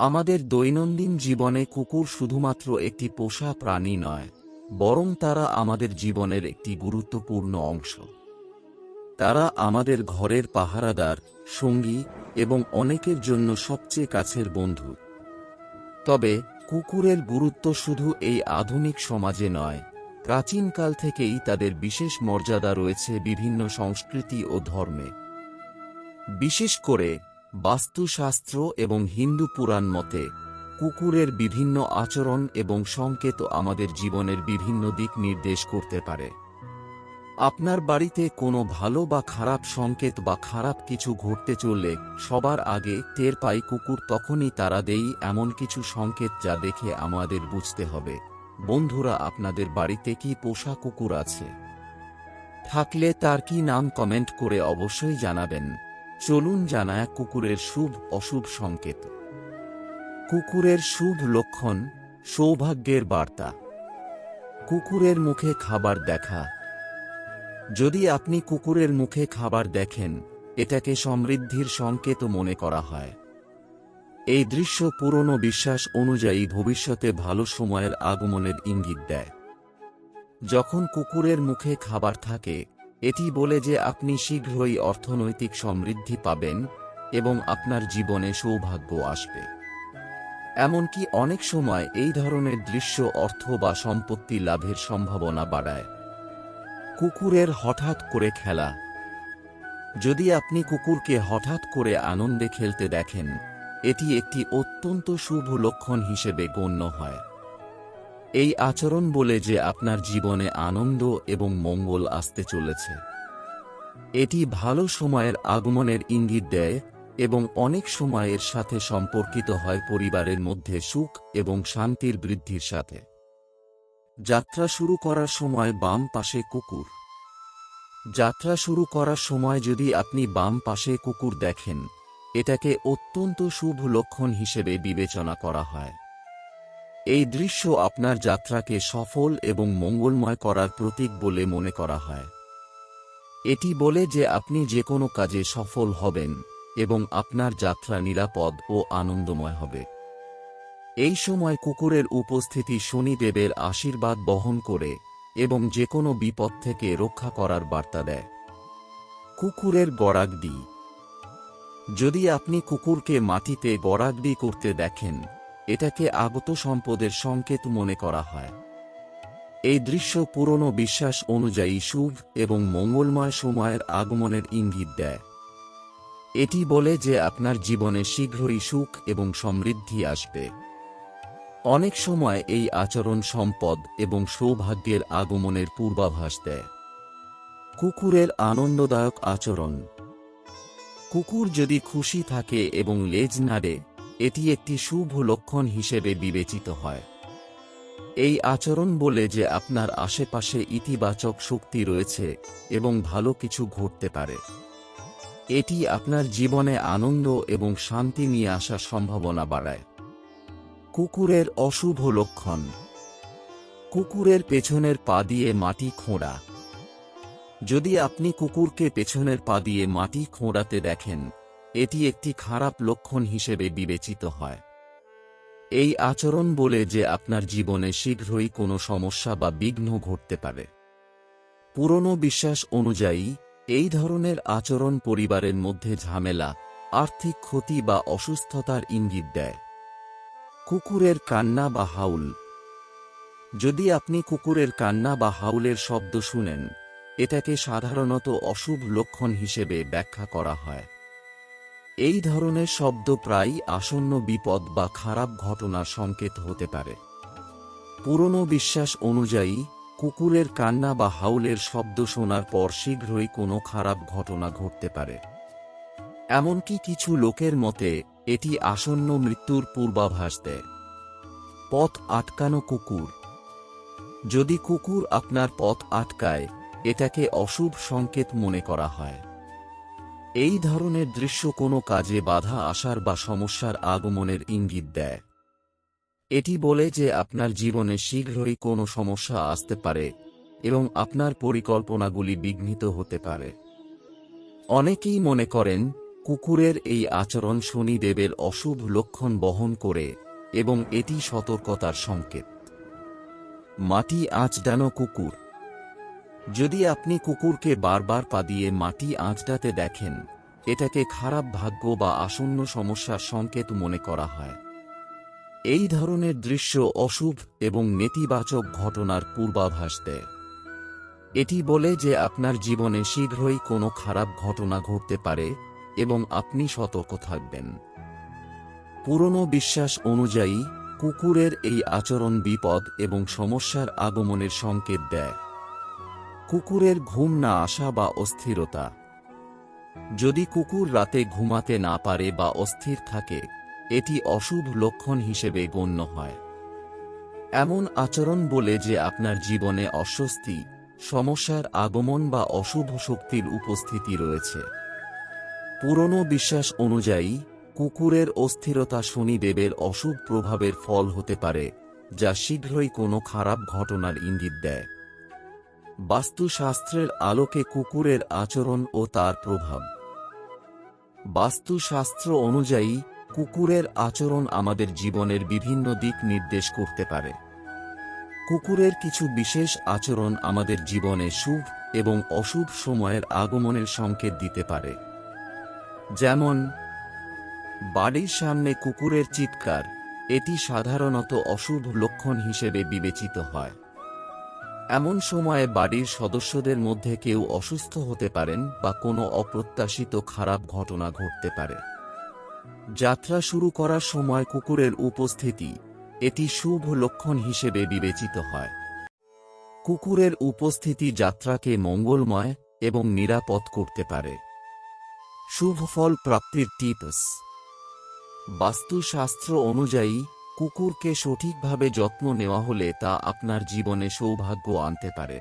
আমাদের দৈনন্দিন জীবনে কুকুর শুধুমাত্র একটি পোষা প্রাণী নয়, বরং তারা আমাদের জীবনের একটি গুরুত্বপূর্ণ অংশ। তারা আমাদের ঘরের পাহারাদার, সঙ্গী এবং অনেকের জন্য সবচেয়ে কাছের বন্ধু। তবে কুকুরের গুরুত্ব শুধু এই আধুনিক সমাজে নয়, প্রাচীনকাল থেকেই তাদের বিশেষ মর্যাদা রয়েছে বিভিন্ন সংস্কৃতি ও ধর্মে। বিশেষ করে বাস্তুশাস্ত্র এবং হিন্দু পুরাণ মতে, কুকুরের বিভিন্ন আচরণ এবং সংকেত আমাদের জীবনের বিভিন্ন দিক নির্দেশ করতে পারে। আপনার বাড়িতে কোনো ভালো বা খারাপ সংকেত বা খারাপ কিছু ঘটতে চললে, সবার আগে টের পাই কুকুর তখনই তারা দেই এমন কিছু সংকেত যা দেখে আমাদের বুঝতে হবে। বন্ধুরা, আপনাদের বাড়িতে কি পোষা কুকুর আছে? থাকলে তার কি নাম কমেন্ট করে অবশ্যই জানাবেন। চলুন জানায় কুকুরের শুভ, অশুভ সংকেত। কুকুরের শুভ লক্ষণ, সৌভাগ্যের বার্তা। কুকুরের মুখে খাবার দেখা। যদি আপনি কুকুরের মুখে খাবার দেখেন, এটাকে সমৃদ্ধির সংকেত মনে করা হয়। এই দৃশ্য পুরনো বিশ্বাস অনুযায়ী ভবিষ্যতে ভালো সময়ের আগমনের ইঙ্গিত দেয়। যখন কুকুরের মুখে খাবার থাকে এটি বলে যে আপনি শীঘ্রই অর্থনৈতিক সমৃদ্ধি পাবেন এবং আপনার জীবনে সৌভাগ্য আসবে। এমনকি অনেক সময় এই ধরনের দৃশ্য অর্থ বা সম্পত্তি লাভের সম্ভাবনা বাড়ায়। কুকুরের হঠাৎ করে খেলা। যদি আপনি কুকুরকে হঠাৎ করে আনন্দে খেলতে দেখেন, এটি একটি অত্যন্ত শুভ লক্ষণ হিসেবে গণ্য হয়। এই আচরণ বলে যে আপনার জীবনে আনন্দ এবং মঙ্গল আসতে চলেছে। এটি ভালো সময়ের আগমনের ইঙ্গিত দেয় এবং অনেক সময়ের সাথে সম্পর্কিত হয় পরিবারের মধ্যে সুখ এবং শান্তির বৃদ্ধির সাথে। যাত্রা শুরু করার সময় বাম পাশে কুকুর। যাত্রা শুরু করার সময় যদি আপনি বাম পাশে কুকুর দেখেন, এটাকে অত্যন্ত শুভ লক্ষণ হিসেবে বিবেচনা করা হয়। এই দৃশ্য আপনার যাত্রাকে সফল এবং মঙ্গলময় করার প্রতীক বলে মনে করা হয়। এটি বলে যে আপনি যে কোনো কাজে সফল হবেন এবং আপনার যাত্রা নিরাপদ ও আনন্দময় হবে। এই সময় কুকুরের উপস্থিতি শনিদেবের আশীর্বাদ বহন করে এবং যে কোনো বিপদ থেকে রক্ষা করার বার্তা দেয়। কুকুরের গড়াগডি যদি আপনি কুকুরকে মাটিতে গড়াগডি করতে দেখেন এটাকে আগত সম্পদের সংকেত মনে করা হয়। এই দৃশ্য পুরনো বিশ্বাস অনুযায়ী শুভ এবং মঙ্গলময় সময়ের আগমনের ইঙ্গিত দেয়। এটি বলে যে আপনার জীবনে শীঘ্রই সুখ এবং সমৃদ্ধি আসবে। অনেক সময় এই আচরণ সম্পদ এবং সৌভাগ্যের আগমনের পূর্বাভাস দেয়। কুকুরের আনন্দদায়ক আচরণ। কুকুর যদি খুশি থাকে এবং লেজ নাড়ে এটি একটি শুভ লক্ষণ হিসেবে বিবেচিত হয়। এই আচরণ বলে যে আপনার আশেপাশে ইতিবাচক শক্তি রয়েছে এবং ভালো কিছু ঘটতে পারে। এটি আপনার জীবনে আনন্দ এবং শান্তি নিয়ে আসার সম্ভাবনা বাড়ায়। কুকুরের অশুভ লক্ষণ। কুকুরের পেছনের পা দিয়ে মাটি খোঁড়া। যদি আপনি কুকুরকে পেছনের পা দিয়ে মাটি খোঁড়াতে দেখেন এটি একটি খারাপ লক্ষণ হিসেবে বিবেচিত হয়। এই আচরণ বলে যে আপনার জীবনে শীঘ্রই কোনো সমস্যা বা বিঘ্ন ঘটতে পারে। পুরনো বিশ্বাস অনুযায়ী, এই ধরনের আচরণ পরিবারের মধ্যে ঝামেলা, আর্থিক ক্ষতি বা অসুস্থতার ইঙ্গিত দেয়। কুকুরের কান্না বা হাউল। যদি আপনি কুকুরের কান্না বা হাউলের শব্দ শুনেন, এটাকে সাধারণত অশুভ লক্ষণ হিসেবে ব্যাখ্যা করা হয়। এই ধরনের শব্দ প্রায়ই আসন্ন বিপদ বা খারাপ ঘটনার সংকেত হতে পারে। পুরনো বিশ্বাস অনুযায়ী, কুকুরের কান্না বা হাউলের শব্দ শোনার পর শীঘ্রই কোনো খারাপ ঘটনা ঘটতে পারে। এমনকি কিছু লোকের মতে, এটি আসন্ন মৃত্যুর পূর্বাভাস দেয়। পথ আটকানো কুকুর। যদি কুকুর আপনার পথ আটকায়, এটাকে অশুভ সংকেত মনে করা হয়। এই ধরনের দৃশ্য কোনো কাজে বাধা আসার বা সমস্যার আগমনের ইঙ্গিত দেয়। এটি বলে যে আপনার জীবনে শীঘ্রই কোনো সমস্যা আসতে পারে এবং আপনার পরিকল্পনাগুলি বিঘ্নিত হতে পারে। অনেকেই মনে করেন, কুকুরের এই আচরণ শনিদেবের অশুভ লক্ষণ বহন করে এবং এটি সতর্কতার সংকেত। মাটি আঁচড়ানো কুকুর। যদি আপনি কুকুরকে বারবার পা দিয়ে মাটি আঁচড়াতে দেখেন, এটাকে খারাপ ভাগ্য বা আসন্ন সমস্যার সংকেত মনে করা হয়। এই ধরনের দৃশ্য অশুভ এবং নেতিবাচক ঘটনার পূর্বাভাস দেয়। এটি বলে যে আপনার জীবনে শীঘ্রই কোনো খারাপ ঘটনা ঘটতে পারে এবং আপনি সতর্ক থাকবেন। পুরনো বিশ্বাস অনুযায়ী, কুকুরের এই আচরণ বিপদ এবং সমস্যার আগমনের সংকেত দেয়। কুকুরের ঘুম না আসা বা অস্থিরতা। যদি কুকুর রাতে ঘুমাতে না পারে বা অস্থির থাকে, এটি অশুভ লক্ষণ হিসেবে গণ্য হয়। এমন আচরণ বলে যে আপনার জীবনে অস্বস্তি, সমস্যার আগমন বা অশুভ শক্তির উপস্থিতি রয়েছে। পুরনো বিশ্বাস অনুযায়ী, কুকুরের অস্থিরতা শনিদেবের অশুভ প্রভাবের ফল হতে পারে, যা শীঘ্রই কোনো খারাপ ঘটনার ইঙ্গিত দেয়। বাস্তুশাস্ত্রের আলোকে কুকুরের আচরণ ও তার প্রভাব। বাস্তুশাস্ত্র অনুযায়ী, কুকুরের আচরণ আমাদের জীবনের বিভিন্ন দিক নির্দেশ করতে পারে। কুকুরের কিছু বিশেষ আচরণ আমাদের জীবনে শুভ এবং অশুভ সময়ের আগমনের সংকেত দিতে পারে। যেমন, বাড়ির সামনে কুকুরের চিৎকার, এটি সাধারণত অশুভ লক্ষণ হিসেবে বিবেচিত হয়। এমন সময়ে বাড়ির সদস্যদের মধ্যে কেউ অসুস্থ হতে পারেন বা কোনো অপ্রত্যাশিত খারাপ ঘটনা ঘটতে পারে। যাত্রা শুরু করার সময় কুকুরের উপস্থিতি, এটি শুভ লক্ষণ হিসেবে বিবেচিত হয়। কুকুরের উপস্থিতি যাত্রাকে মঙ্গলময় এবং নিরাপদ করতে পারে। শুভ ফল প্রাপ্তির টিপস। বাস্তুশাস্ত্র অনুযায়ী কুকুরকে সঠিকভাবে যত্ন নেওয়া হলে তা আপনার জীবনে সৌভাগ্য আনতে পারে।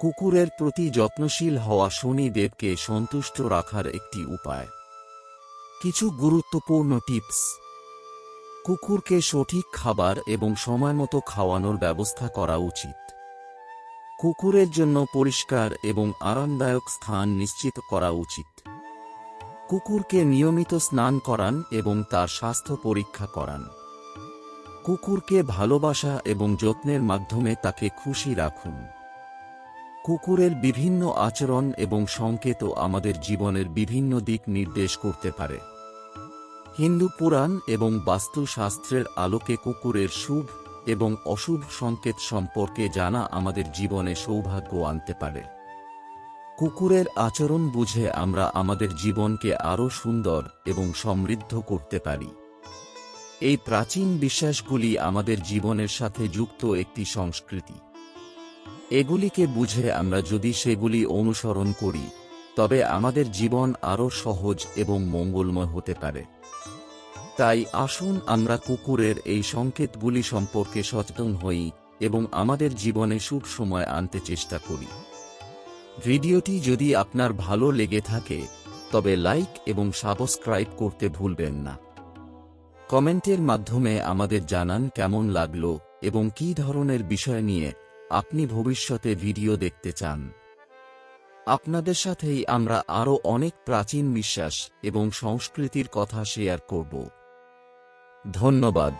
কুকুরের প্রতি যত্নশীল হওয়া শনি দেবকে সন্তুষ্ট রাখার একটি উপায়। কিছু গুরুত্বপূর্ণ টিপস। কুকুরকে সঠিক খাবার এবং সময়মতো খাওয়ানোর ব্যবস্থা করা উচিত। কুকুরের জন্য পরিষ্কার এবং আরামদায়ক স্থান নিশ্চিত করা উচিত। কুকুরকে নিয়মিত স্নান করান এবং তার স্বাস্থ্য পরীক্ষা করান। কুকুরকে ভালোবাসা এবং যত্নের মাধ্যমে তাকে খুশি রাখুন। কুকুরের বিভিন্ন আচরণ এবং সংকেতও আমাদের জীবনের বিভিন্ন দিক নির্দেশ করতে পারে। হিন্দু পুরাণ এবং বাস্তুশাস্ত্রের আলোকে কুকুরের শুভ এবং অশুভ সংকেত সম্পর্কে জানা আমাদের জীবনে সৌভাগ্য আনতে পারে। কুকুরের আচরণ বুঝে আমরা আমাদের জীবনকে আরও সুন্দর এবং সমৃদ্ধ করতে পারি। এই প্রাচীন বিশ্বাসগুলি আমাদের জীবনের সাথে যুক্ত একটি সংস্কৃতি। এগুলিকে বুঝে আমরা যদি সেগুলি অনুসরণ করি, তবে আমাদের জীবন আরও সহজ এবং মঙ্গলময় হতে পারে। তাই আসুন আমরা কুকুরের এই সংকেতগুলি সম্পর্কে সচেতন হই এবং আমাদের জীবনে সুখ সময় আনতে চেষ্টা করি। ভিডিওটি যদি আপনার ভালো লেগে থাকে, তবে লাইক এবং সাবস্ক্রাইব করতে ভুলবেন না। কমেন্টের মাধ্যমে আমাদের জানান কেমন লাগল এবং কি ধরনের বিষয় নিয়ে আপনি ভবিষ্যতে ভিডিও দেখতে চান। আপনাদের সাথেই আমরা আরও অনেক প্রাচীন বিশ্বাস এবং সংস্কৃতির কথা শেয়ার করব। ধন্যবাদ।